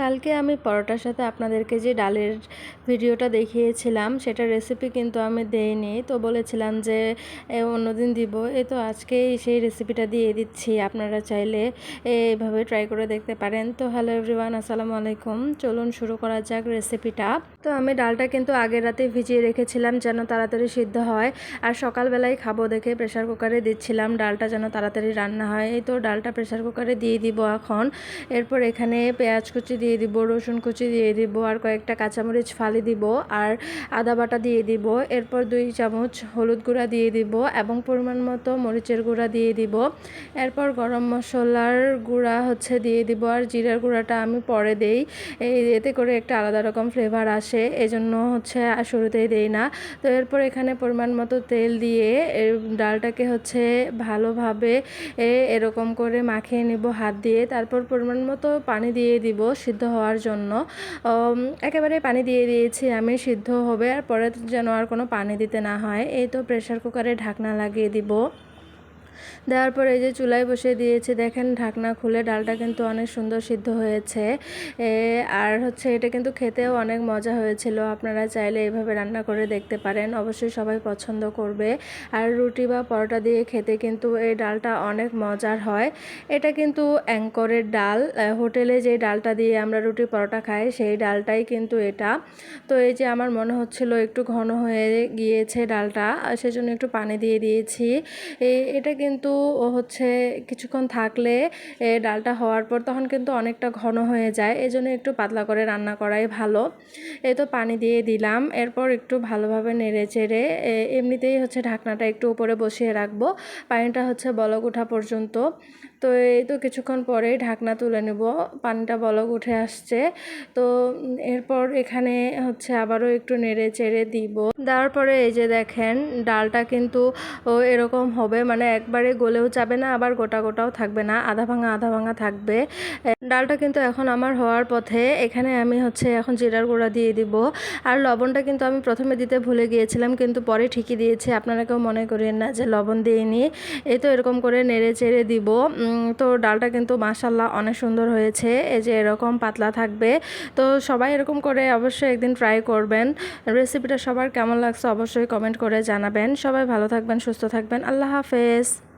কালকে আমি পরোটার সাথে আপনাদেরকে যে ডালের ভিডিওটা দেখিয়েছিলাম সেটা রেসিপি কিন্তু আমি দেইনি। তো বলেছিলাম যে অন্যদিন দিব। এ তো আজকেই সেই রেসিপিটা দিয়ে দিচ্ছি। আপনারা চাইলে এইভাবে ট্রাই করে দেখতে পারেন। তো হ্যালো এভরিওয়ান আসসালামু আলাইকুম। চলুন শুরু করা যাক রেসিপিটা তো আমি ডালটা কিন্তু আগের রাতে ভিজিয়ে রেখেছিলাম যেন তাড়াতাড়ি সিদ্ধ হয়। আর সকালবেলায় খাব দেখে প্রেশার কুকারে দিচ্ছিলাম ডালটা যেন তাড়াতাড়ি রান্না হয়। এই তো ডালটা প্রেশার কুকারে দিয়ে দিব এখন। এরপর এখানে পেঁয়াজ কুচি দিয়ে দিব, রসুন কুচি দিয়ে দিব, আর কয়েকটা কাঁচামরিচ ফালি দিব, আর আদা বাটা দিয়ে দিব। এরপর দুই চামচ হলুদ গুঁড়া দিয়ে দিব এবং পরিমাণ মতো মরিচের গুঁড়া দিয়ে দিব। এরপর গরম মশলার গুঁড়া হচ্ছে দিয়ে দিব, আর জিরার গুঁড়াটা আমি পরে দেই। এই এতে করে একটা আলাদা রকম ফ্লেভার আসে। এজন্য হচ্ছে শুরুতেই দেই না। তো এরপর এখানে পরিমাণ মতো তেল দিয়ে ডালটাকে হচ্ছে ভালোভাবে এরকম করে মাখিয়ে নিব হাত দিয়ে। তারপর পরিমাণ মতো পানি দিয়ে দিব সিদ্ধ হওয়ার জন্য। একেবারে পানি দিয়ে দিয়েছি আমি, সিদ্ধ হবে। আর পরে যেন আর কোনো পানি দিতে না হয়, এই তো প্রেশার কুকারে ঢাকনা লাগিয়ে দিব। দেওয়ার পর এই যে চুলায় বসিয়ে দিয়েছি, দেখেন ঢাকনা খুলে ডালটা কিন্তু অনেক সুন্দর সিদ্ধ হয়েছে। আর হচ্ছে এটা কিন্তু খেতেও অনেক মজা হয়েছিল। আপনারা চাইলে এইভাবে রান্না করে দেখতে পারেন, অবশ্যই সবাই পছন্দ করবে। আর রুটি বা পরোটা দিয়ে খেতে কিন্তু এই ডালটা অনেক মজার হয়। এটা কিন্তু অ্যাঙ্করের ডাল। হোটেলে যে ডালটা দিয়ে আমরা রুটি পরোটা খাই, সেই ডালটাই কিন্তু এটা। তো এই যে আমার মনে হচ্ছিল একটু ঘন হয়ে গিয়েছে ডালটা সেজন্য একটু পানি দিয়ে দিয়েছি। এটা কিন্তু হচ্ছে কিছুক্ষণ থাকলে ডালটা হওয়ার পর তখন কিন্তু অনেকটা ঘন হয়ে যায়। এই জন্য একটু পাতলা করে রান্না করাই ভালো। এই তো পানি দিয়ে দিলাম। এরপর একটু ভালোভাবে নেড়ে চেড়ে এমনিতেই হচ্ছে ঢাকনাটা একটু উপরে বসিয়ে রাখব। পানিটা হচ্ছে বলক ওঠা পর্যন্ত। তো এই তো কিছুক্ষণ পরেই ঢাকনা তুলে নেব, পানিটা বলক উঠে আসছে। তো এরপর এখানে হচ্ছে আবারও একটু নেড়ে চেড়ে দিব। দেওয়ার পরে এই যে দেখেন, ডালটা কিন্তু এরকম হবে। মানে একবারে গলেও যাবে না, আবার গোটা গোটাও থাকবে না। আধা ভাঙা আধা ভাঙা থাকবে। ডালটা কিন্তু এখন আমার হওয়ার পথে। এখানে আমি হচ্ছে এখন জিরার গুঁড়া দিয়ে দিব। আর লবণটা কিন্তু আমি প্রথমে দিতে ভুলে গিয়েছিলাম, কিন্তু পরে ঠিকই দিয়েছি। আপনারা কেউ মনে করেন না যে লবণ দিয়ে দিইনি। এই তো এরকম করে নেড়ে চেড়ে দিব। তো ডালটা কিন্তু মাসাল্লাহ অনেক সুন্দর হয়েছে। এই যে এরকম পাতলা থাকবে। তো সবাই এরকম করে অবশ্যই একদিন ট্রাই করবেন। রেসিপিটা সবার কেমন লাগছে অবশ্যই কমেন্ট করে জানাবেন। সবাই ভালো থাকবেন, সুস্থ থাকবেন। আল্লাহ হাফেজ।